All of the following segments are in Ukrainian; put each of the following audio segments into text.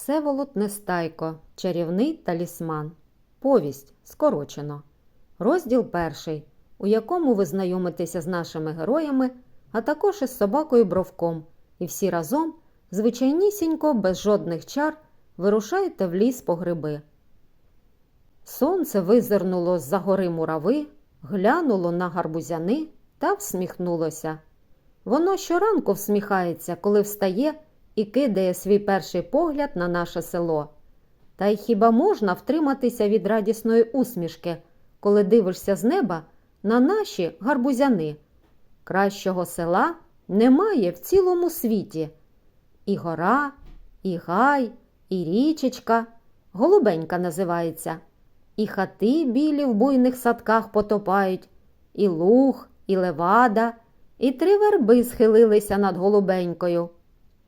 Всеволод Нестайко. Чарівний талісман. Повість скорочено. Розділ перший, у якому ви знайомитеся з нашими героями, а також із собакою Бровком, і всі разом, звичайнісінько, без жодних чар, вирушаєте в ліс по гриби. Сонце визирнуло з-за гори мурави, глянуло на гарбузяни та всміхнулося. Воно щоранку всміхається, коли встає і кидає свій перший погляд на наше село. Та й хіба можна втриматися від радісної усмішки, коли дивишся з неба на наші гарбузяни? Кращого села немає в цілому світі. І гора, і гай, і річечка, голубенька називається, і хати білі в буйних садках потопають, і луг, і левада, і три верби схилилися над голубенькою,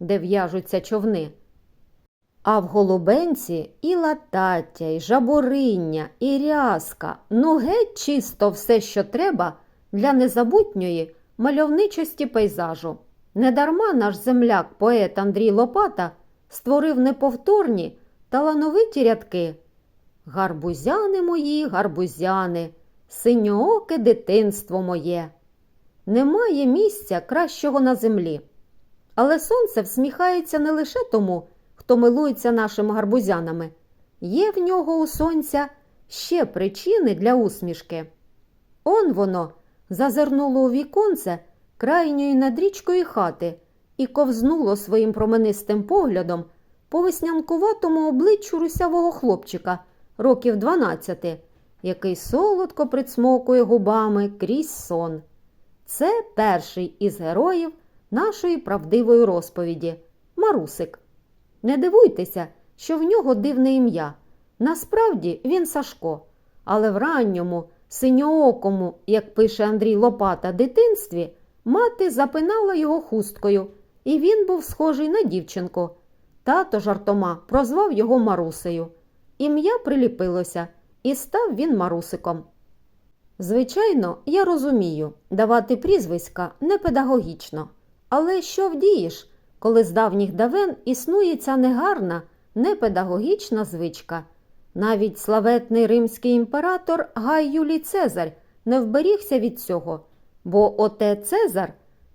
де в'яжуться човни. А в голубенці і латаття, і жабуриння, і рязка, ну геть чисто все, що треба для незабутньої мальовничості пейзажу. Недарма наш земляк, поет Андрій Лопата, створив неповторні талановиті рядки. Гарбузяни мої, гарбузяни, синьооке дитинство моє. Немає місця кращого на землі. Але сонце всміхається не лише тому, хто милується нашими гарбузянами. Є в нього у сонця ще причини для усмішки. Он воно зазирнуло у віконце крайньої над річкою хати і ковзнуло своїм променистим поглядом по веснянкуватому обличчю русявого хлопчика років 12, який солодко прицмокує губами крізь сон. Це перший із героїв нашої правдивої розповіді Марусик. Не дивуйтеся, що в нього дивне ім'я. Насправді він Сашко, але в ранньому, синьоокому, як пише Андрій Лопата, дитинстві мати запинала його хусткою, і він був схожий на дівчинку. Тато жартома прозвав його Марусею. Ім'я приліпилося, і став він Марусиком. Звичайно, я розумію, давати прізвиська не педагогічно. Але що вдієш, коли з давніх давен існує ця негарна, непедагогічна звичка? Навіть славетний римський імператор Гай Юлій Цезар не вберігся від цього, бо оте Цезар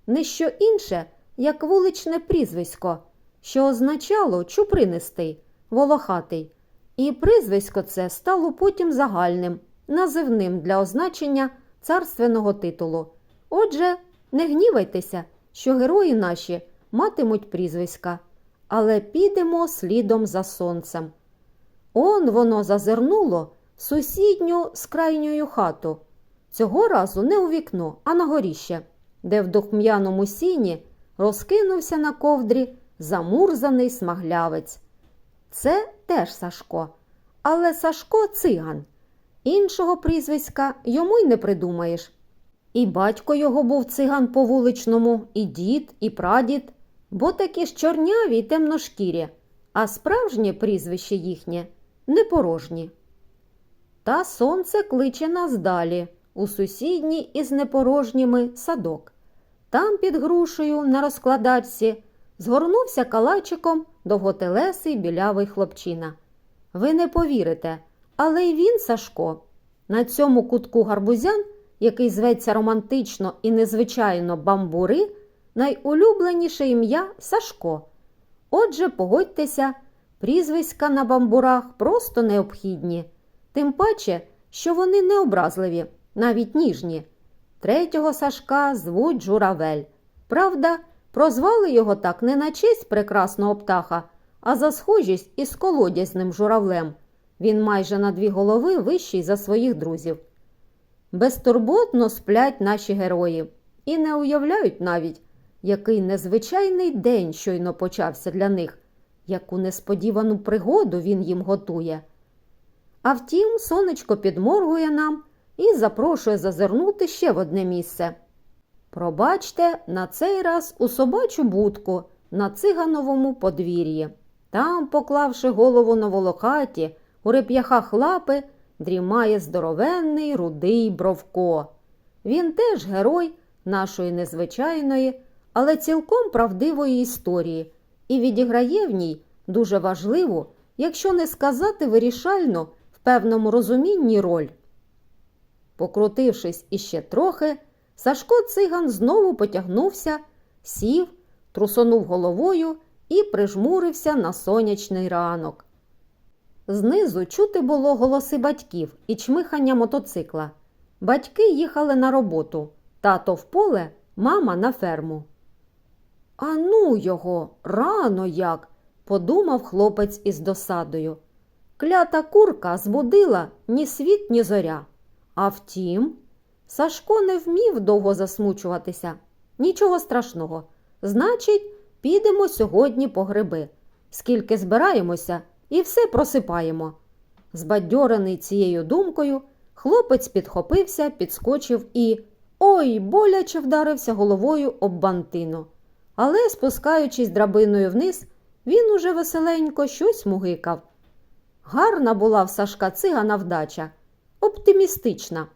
не що інше, як вуличне прізвисько, що означало чупринистий, волохатий. І прізвисько це стало потім загальним, називним для означення царственного титулу. Отже, не гнівайтеся, що герої наші матимуть прізвиська, але підемо слідом за сонцем. Он воно зазирнуло в сусідню з крайньою хату. Цього разу не у вікно, а на горіще, де в духм'яному сіні розкинувся на ковдрі замурзаний смаглявець. Це теж Сашко, але Сашко циган. Іншого прізвиська йому й не придумаєш. І батько його був циган по вуличному, і дід, і прадід, бо такі ж чорняві й темношкірі, а справжнє прізвище їхнє непорожні. Та сонце кличе нас далі, у сусідній із непорожніми садок. Там під грушею на розкладачці згорнувся калачиком довготелесий білявий хлопчина. Ви не повірите, але й він Сашко. На цьому кутку гарбузян, який зветься романтично і незвичайно бамбури, найулюбленіше ім'я Сашко. Отже, погодьтеся, прізвиська на бамбурах просто необхідні, тим паче, що вони не образливі, навіть ніжні. Третього Сашка звуть Журавель. Правда, прозвали його так не на честь прекрасного птаха, а за схожість із колодязним журавлем. Він майже на дві голови вищий за своїх друзів. Безтурботно сплять наші герої і не уявляють навіть, який незвичайний день щойно почався для них, яку несподівану пригоду він їм готує. А втім, сонечко підморгує нам і запрошує зазирнути ще в одне місце. Пробачте, на цей раз у собачу будку на цигановому подвір'ї. Там, поклавши голову на волохаті, у реп'яхах лапи дрімає здоровенний рудий Бровко. Він теж герой нашої незвичайної, але цілком правдивої історії і відіграє в ній дуже важливу, якщо не сказати вирішальну в певному розумінні роль. Покрутившись іще трохи, Сашко циган знову потягнувся, сів, трусонув головою і прижмурився на сонячний ранок. Знизу чути було голоси батьків і чмихання мотоцикла. Батьки їхали на роботу, тато в поле, мама на ферму. А ну його, рано як, подумав хлопець із досадою. Клята курка збудила ні світ, ні зоря. А втім, Сашко не вмів довго засмучуватися. Нічого страшного. Значить, підемо сьогодні по гриби. Скільки збираємося і все просипаємо. Збадьорений цією думкою, хлопець підхопився, підскочив і ой, боляче вдарився головою об бантину. Але, спускаючись драбиною вниз, він уже веселенько щось мугикав. Гарна була в Сашка цигана вдача, оптимістична.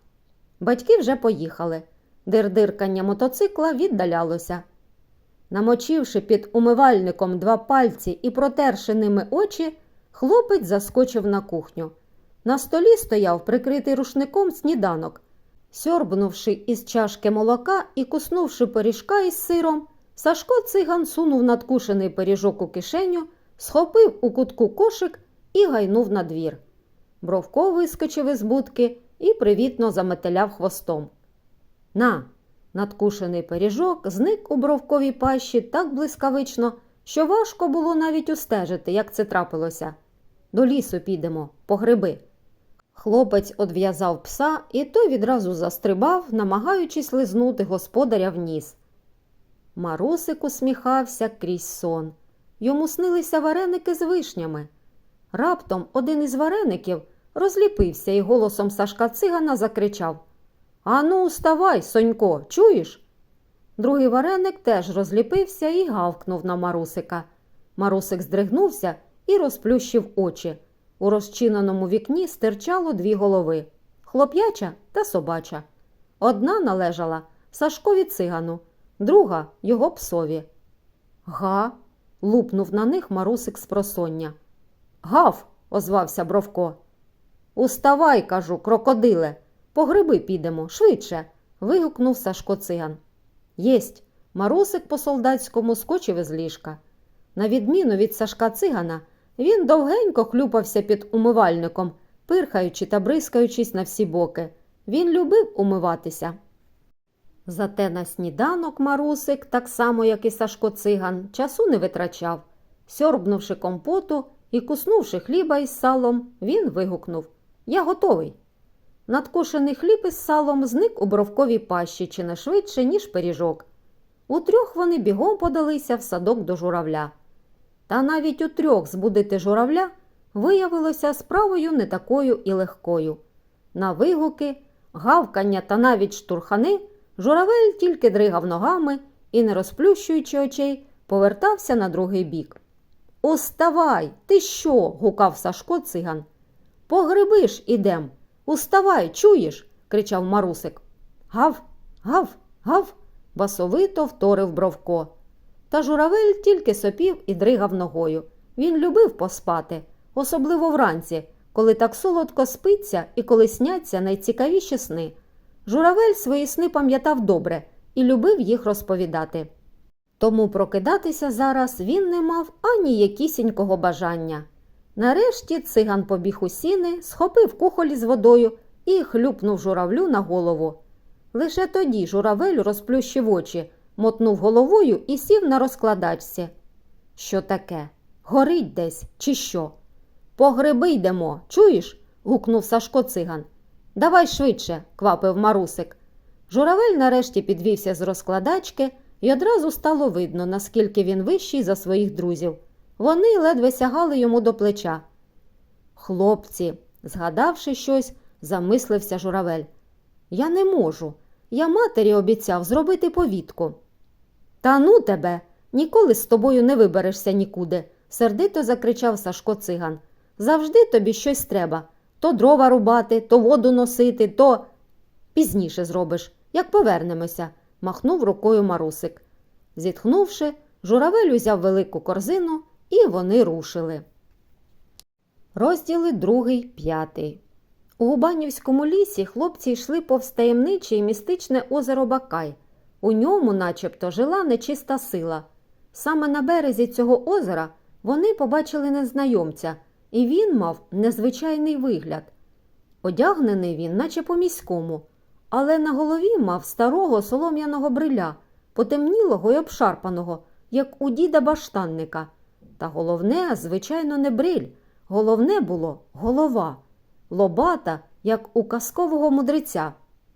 Батьки вже поїхали. Дирдиркання мотоцикла віддалялося. Намочивши під умивальником два пальці і протерши ними очі, хлопець заскочив на кухню. На столі стояв прикритий рушником сніданок. Сьорбнувши із чашки молока і куснувши пиріжка із сиром, Сашко циган сунув надкушений пиріжок у кишеню, схопив у кутку кошик і гайнув на двір. Бровко вискочив із будки і привітно заметеляв хвостом. На, надкушений пиріжок зник у бровковій пащі так блискавично, що важко було навіть устежити, як це трапилося. До лісу підемо, по гриби. Хлопець одв'язав пса, і той відразу застрибав, намагаючись лизнути господаря в ніс. Марусик усміхався крізь сон. Йому снилися вареники з вишнями. Раптом один із вареників розліпився і голосом Сашка цигана закричав Ану, вставай, Сонько, чуєш? Другий вареник теж розліпився і гавкнув на Марусика. Марусик здригнувся і розплющив очі. У розчиненому вікні стирчало дві голови хлоп'яча та собача. Одна належала Сашкові цигану, друга його псові. Га. лупнув на них Марусик з просоння. Гав, озвався Бровко. Уставай, кажу, крокодиле, по гриби підемо, швидше. вигукнув Сашко циган. Єсть. Марусик по солдатському скочив із ліжка. На відміну від Сашка цигана, він довгенько хлюпався під умивальником, пирхаючи та бризкаючись на всі боки. Він любив умиватися. Зате на сніданок Марусик, так само як і Сашко циган, часу не витрачав. Сьорбнувши компоту і куснувши хліба із салом, він вигукнув Я готовий. Надкушений хліб із салом зник у бровковій пащі швидше, ніж пиріжок. Утрьох вони бігом подалися в садок до журавля. Та навіть утрьох збудити журавля виявилося справою не такою і легкою. На вигуки, гавкання та навіть штурхани журавель тільки дригав ногами і, не розплющуючи очей, повертався на другий бік. Уставай, ти що? гукав Сашко циган. По гриби ж ідем. Уставай, чуєш? кричав Марусик. Гав, гав, гав, басовито вторив Бровко. Та журавель тільки сопів і дригав ногою. Він любив поспати, особливо вранці, коли так солодко спиться і коли сняться найцікавіші сни. Журавель свої сни пам'ятав добре і любив їх розповідати. Тому прокидатися зараз він не мав ані якісінького бажання. Нарешті циган побіг у сіни, схопив кухолі з водою і хлюпнув журавлю на голову. Лише тоді журавель розплющив очі, мотнув головою і сів на розкладачці. Що таке? Горить десь, чи що? По гриби йдемо, чуєш? гукнув Сашко циган. Давай швидше, квапив Марусик. Журавель нарешті підвівся з розкладачки, і одразу стало видно, наскільки він вищий за своїх друзів. Вони ледве сягали йому до плеча. Хлопці, згадавши щось, замислився журавель. Я не можу. Я матері обіцяв зробити повітку. Та ну тебе, ніколи з тобою не виберешся нікуди, сердито закричав Сашко циган. Завжди тобі щось треба то дрова рубати, то воду носити, то. Пізніше зробиш, як повернемося, махнув рукою Марусик. Зітхнувши, журавель узяв велику корзину і вони рушили. Розділи другий, п'ятий. У Губанівському лісі хлопці йшли повз таємниче і містичне озеро Бакай. У ньому, начебто, жила нечиста сила. Саме на березі цього озера вони побачили незнайомця, і він мав незвичайний вигляд. Одягнений він, наче по міському, але на голові мав старого солом'яного бриля, потемнілого й обшарпаного, як у діда баштанника. Та головне, звичайно, не бриль, головне було голова, лобата, як у казкового мудреця,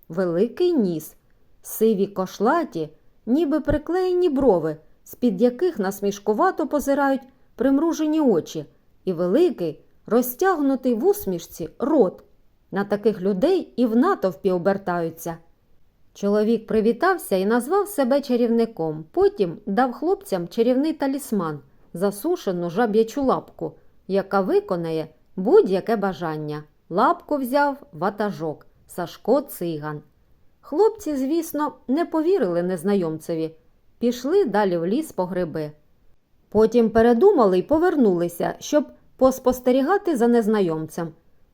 великий ніс, сиві кошлаті, ніби приклеєні брови, з-під яких насмішкувато позирають примружені очі, і великий, розтягнутий в усмішці рот. На таких людей і в натовпі обертаються. Чоловік привітався і назвав себе чарівником. Потім дав хлопцям чарівний талісман, засушену жаб'ячу лапку, яка виконає будь-яке бажання. Лапку взяв ватажок, Сашко циган. Хлопці, звісно, не повірили незнайомцеві, пішли далі в ліс по гриби. Потім передумали й повернулися, щоб поспостерігати за незнайомцем.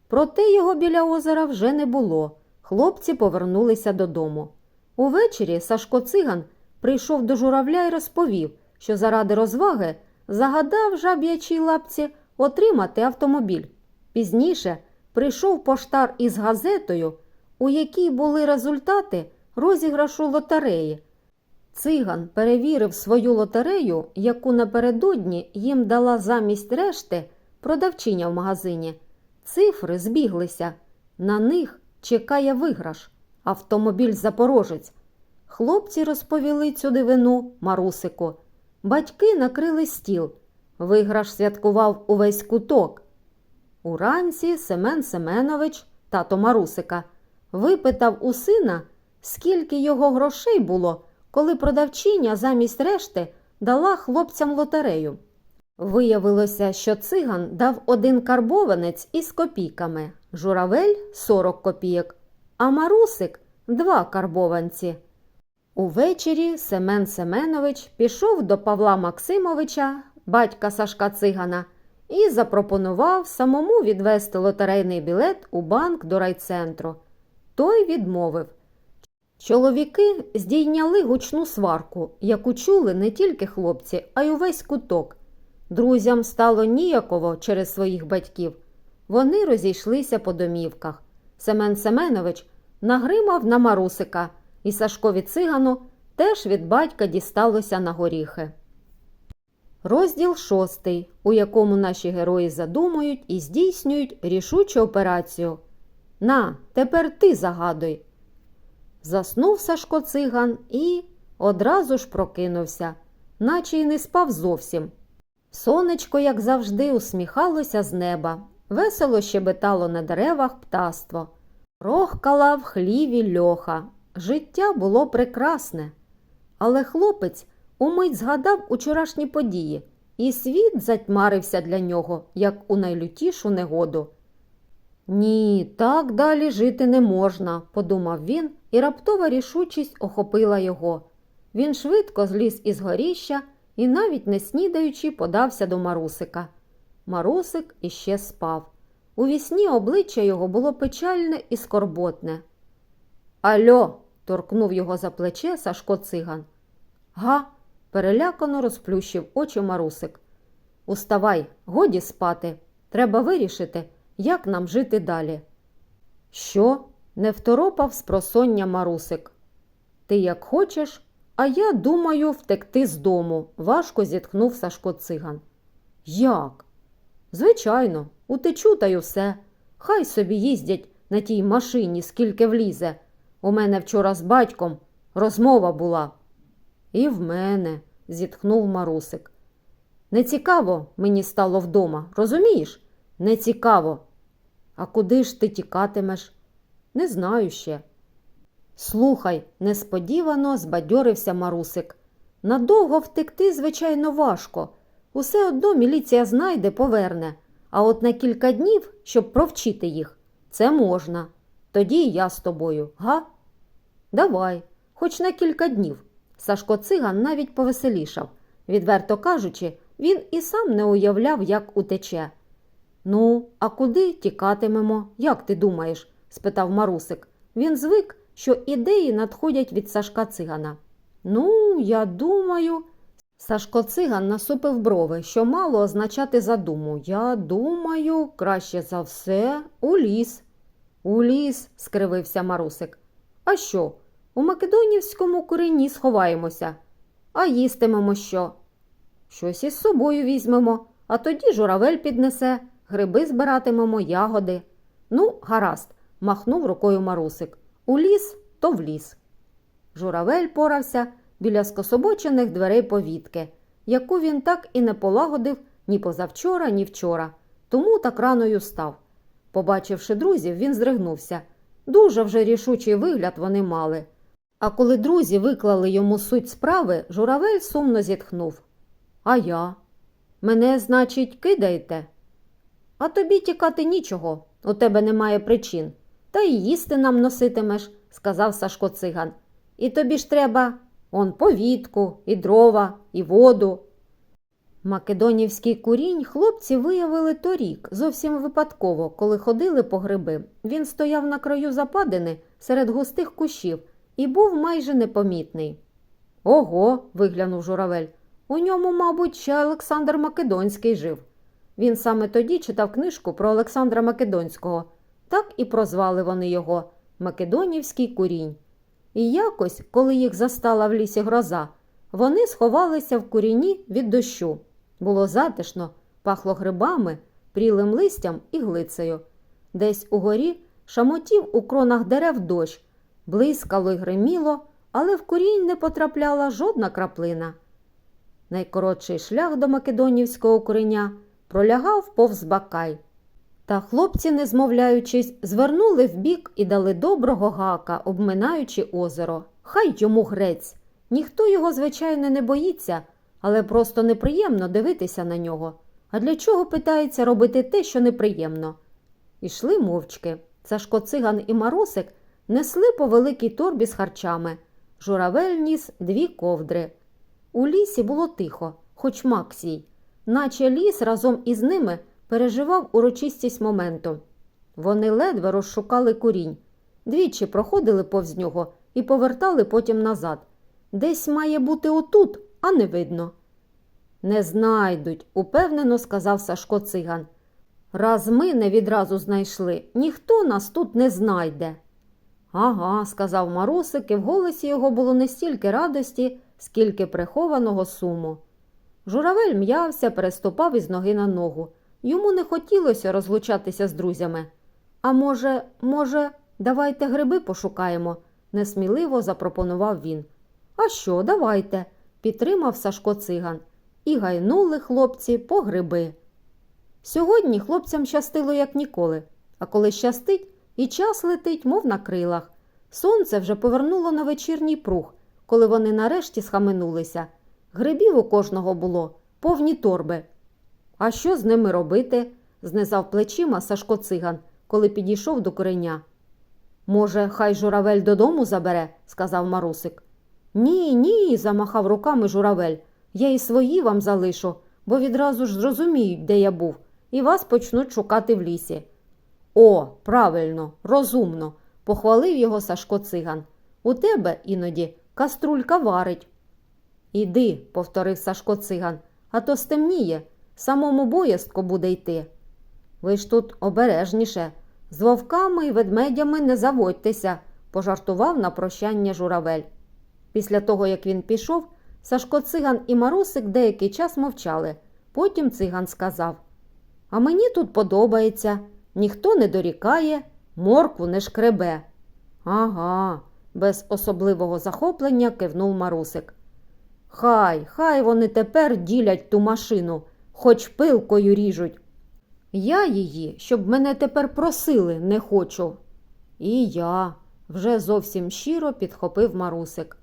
Проте його біля озера вже не було. Хлопці повернулися додому. Увечері Сашко циган прийшов до журавля і розповів, що заради розваги загадав жаб'ячій лапці отримати автомобіль. Пізніше прийшов поштар із газетою, у якій були результати розіграшу лотереї. Циган перевірив свою лотерею, яку напередодні їм дала замість решти продавчиня в магазині. Цифри збіглися. На них чекає виграш автомобіль Запорожець. Хлопці розповіли цю дивину Марусику. Батьки накрили стіл. Виграш святкував увесь куток. Уранці Семен Семенович, тато Марусика, випитав у сина, скільки його грошей було, коли продавчиня замість решти дала хлопцям лотерею. Виявилося, що циган дав один карбованець із копійками, журавель 40 копійок, а марусик два карбованці. Увечері Семен Семенович пішов до Павла Максимовича, батька Сашка Цигана, і запропонував самому відвести лотерейний білет у банк до райцентру. Той відмовив. Чоловіки здійняли гучну сварку, яку чули не тільки хлопці, а й увесь куток. Друзям стало ніяково через своїх батьків. Вони розійшлися по домівках. Семен Семенович нагримав на Марусика, і Сашкові цигану теж від батька дісталося на горіхи. Розділ шостий, у якому наші герої задумують і здійснюють рішучу операцію. На, тепер ти загадуй. Заснув Сашко циган і одразу ж прокинувся, наче й не спав зовсім. Сонечко, як завжди, усміхалося з неба, весело щебетало на деревах птаство. Рохкала в хліві льоха. Життя було прекрасне. Але хлопець умить згадав учорашні події, і світ затьмарився для нього, як у найлютішу негоду. Ні, так далі жити не можна, подумав він, і раптова рішучість охопила його. Він швидко зліз із горіща і, навіть не снідаючи, подався до Марусика. Марусик іще спав. У вісні обличчя його було печальне і скорботне. Альо. торкнув його за плече Сашко циган. Га. перелякано розплющив очі Марусик. Уставай, годі спати. Треба вирішити, як нам жити далі. Що? не второпав з просоння Марусик. Ти як хочеш, а я думаю втекти з дому, важко зітхнув Сашко циган. Як? Звичайно, утечу та й усе. Хай собі їздять на тій машині, скільки влізе. У мене вчора з батьком розмова була. І в мене, зітхнув Марусик. Не цікаво мені стало вдома, розумієш? Не цікаво. А куди ж ти тікатимеш? Не знаю ще. Слухай, несподівано збадьорився Марусик. Надовго втекти, звичайно, важко. Усе одно міліція знайде, поверне. А от на кілька днів, щоб провчити їх, це можна. Тоді я з тобою, га? Давай, хоч на кілька днів. Сашко циган навіть повеселішав. Відверто кажучи, Він і сам не уявляв, як утече. Ну, а куди тікатимемо? Як ти думаєш? спитав Марусик. Він звик, що ідеї надходять від Сашка цигана. Ну, я думаю. Сашко циган насупив брови, що мало означати задуму. Я думаю, краще за все, у ліс. У ліс, скривився Марусик. А що? У Македонівському курені сховаємося. А їстимемо що? Щось із собою візьмемо, а тоді журавель піднесе, гриби збиратимемо, ягоди. Ну, гаразд, махнув рукою Марусик. У ліс, то в ліс. Журавель порався біля скособочених дверей повітки, яку він так і не полагодив ні позавчора, ні вчора, тому так раною став. Побачивши друзів, він здригнувся. Дуже вже рішучий вигляд вони мали. А коли друзі виклали йому суть справи, журавель сумно зітхнув. А я? Мене, значить, кидаєте? А тобі тікати нічого, у тебе немає причин. Та й їсти нам носитимеш, сказав Сашко циган. І тобі ж треба он повітку, і дрова, і воду. Македонівський курінь хлопці виявили торік, зовсім випадково, коли ходили по гриби. Він стояв на краю западини серед густих кущів і був майже непомітний. Ого, виглянув журавель. У ньому, мабуть, ще Олександр Македонський жив. Він саме тоді читав книжку про Олександра Македонського. Так і прозвали вони його Македонівський курінь. І якось, коли їх застала в лісі гроза, вони сховалися в куріні від дощу. Було затишно, пахло грибами, прілим листям і глицею. Десь угорі шамотів у кронах дерев дощ, блискало й гриміло, але в курінь не потрапляла жодна краплина. Найкоротший шлях до Македонівського куреня пролягав повз бакай. Та хлопці, не змовляючись, звернули вбік і дали доброго гака, обминаючи озеро. Хай йому грець. Ніхто його, звичайно, не боїться, але просто неприємно дивитися на нього. А для чого питається робити те, що неприємно? Ішли мовчки. Сашко циган і Марусик несли по великій торбі з харчами. Журавель ніс дві ковдри. У лісі було тихо, хоч Максій, наче ліс разом із ними переживав урочистість моменту. Вони ледве розшукали курінь, двічі проходили повз нього і повертали потім назад. Десь має бути отут, а не видно. Не знайдуть, упевнено сказав Сашко циган. Раз ми не відразу знайшли, ніхто нас тут не знайде. Ага, сказав Марусик, і в голосі його було не стільки радості, скільки прихованого суму. Журавель м'явся, переступав із ноги на ногу. Йому не хотілося розлучатися з друзями. А може, може, давайте гриби пошукаємо, несміливо запропонував він. А що, давайте, підтримав Сашко циган. І гайнули хлопці по гриби. Сьогодні хлопцям щастило, як ніколи, а коли щастить, і час летить, мов на крилах. Сонце вже повернуло на вечірній пруг, коли вони нарешті схаменулися. Грибів у кожного було, повні торби. А що з ними робити? знизав плечима Сашко циган, коли підійшов до кореня. Може, хай журавель додому забере, сказав Марусик. Ні, ні, замахав руками журавель. Я і свої вам залишу, бо відразу ж зрозуміють, де я був, і вас почнуть шукати в лісі. О, правильно, розумно, похвалив його Сашко циган. У тебе іноді каструлька варить. Іди, повторив Сашко циган, а то стемніє, самому боязко буде йти. Ви ж тут обережніше, з вовками і ведмедями не заводьтеся, пожартував на прощання журавель. Після того, як він пішов, Сашко циган і Марусик деякий час мовчали. Потім циган сказав А мені тут подобається, ніхто не дорікає, моркву не шкребе. Ага, без особливого захоплення кивнув Марусик. Хай, хай вони тепер ділять ту машину, хоч пилкою ріжуть. Я її, щоб мене тепер просили, не хочу. І я, вже зовсім щиро підхопив Марусик.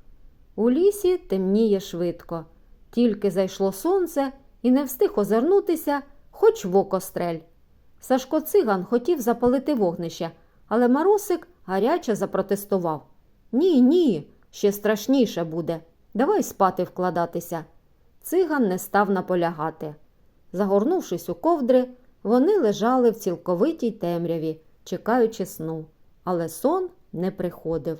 У лісі темніє швидко. Тільки зайшло сонце і не встиг озирнутися, хоч в око стрель. Сашко циган хотів запалити вогнище, але Марусик гаряче запротестував. Ні, ні, ще страшніше буде. Давай спати вкладатися. циган не став наполягати. Загорнувшись у ковдри, вони лежали в цілковитій темряві, чекаючи сну, але сон не приходив.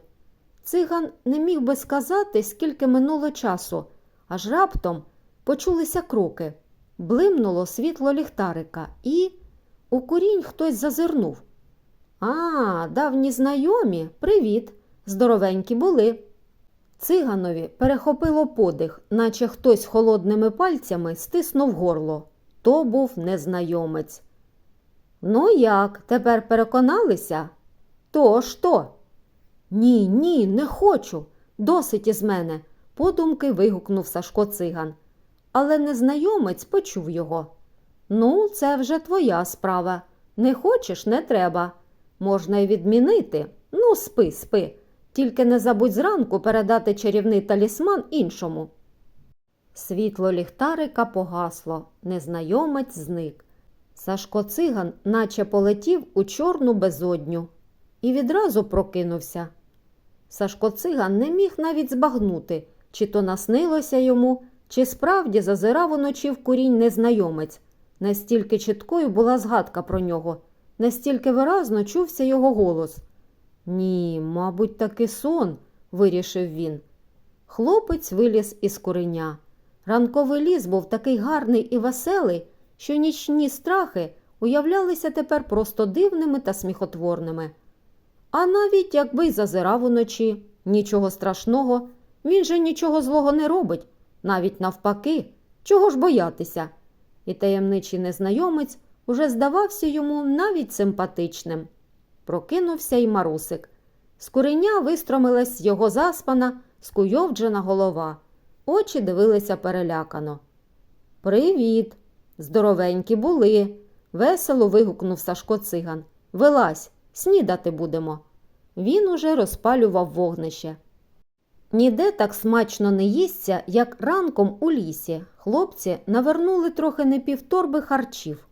Циган не міг би сказати, скільки минуло часу, аж раптом почулися кроки. Блимнуло світло ліхтарика, і у курінь хтось зазирнув. А, давні знайомі, привіт, здоровенькі були. Циганові перехопило подих, наче хтось холодними пальцями стиснув горло. То був незнайомець. Ну як, тепер переконалися? То ж то. Ні, ні, не хочу. Досить із мене, подумки вигукнув Сашко циган. Але незнайомець почув його. Ну, це вже твоя справа. Не хочеш, не треба. Можна й відмінити. Ну, спи, спи. Тільки не забудь зранку передати чарівний талісман іншому. Світло ліхтарика погасло, незнайомець зник. Сашко циган наче полетів у чорну безодню і відразу прокинувся. Сашко циган не міг навіть збагнути, чи то наснилося йому, чи справді зазирав уночі в курінь незнайомець. Настільки чіткою була згадка про нього, настільки виразно чувся його голос. Ні, мабуть, таки сон, вирішив він. Хлопець виліз із куреня. Ранковий ліс був такий гарний і веселий, що нічні страхи уявлялися тепер просто дивними та сміхотворними. А навіть якби й зазирав уночі, нічого страшного, він же нічого злого не робить, навіть навпаки, чого ж боятися. І таємничий незнайомець уже здавався йому навіть симпатичним. Прокинувся й марусик. З куреня вистромилась його заспана, скуйовджена голова. Очі дивилися перелякано. Привіт! Здоровенькі були. весело вигукнув Сашко циган. Вилазь, снідати будемо. Він уже розпалював вогнище. Ніде так смачно не їсться, як ранком у лісі. Хлопці навернули трохи не півторби харчів.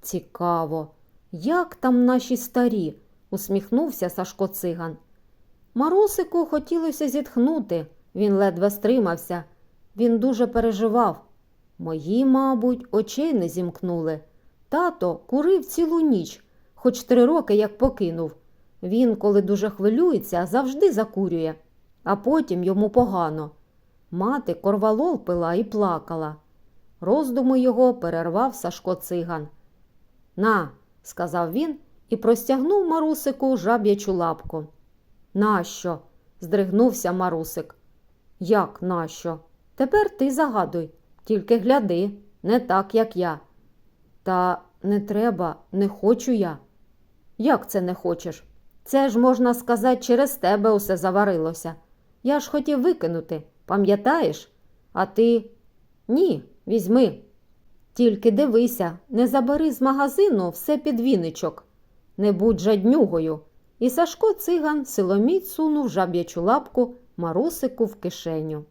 Цікаво, як там наші старі? усміхнувся Сашко циган. Марусику хотілося зітхнути. Він ледве стримався. Він дуже переживав. Мої, мабуть, очей не зімкнули. Тато курив цілу ніч, хоч три роки як покинув. Він, коли дуже хвилюється, завжди закурює, а потім йому погано. Мати корвалол пила і плакала. Роздуми його перервав Сашко циган. На, сказав він і простягнув Марусику жаб'ячу лапку. Нащо? здригнувся Марусик. Як нащо? Тепер ти загадуй, тільки гляди, не так, як я. Та не треба, не хочу я. Як це не хочеш? Це ж, можна сказати, через тебе усе заварилося. Я ж хотів викинути, пам'ятаєш? А ти ні, візьми. Тільки дивися, не забери з магазину все під віничок. Не будь жаднюгою. І Сашко циган силоміць сунув жаб'ячу лапку Марусику в кишеню.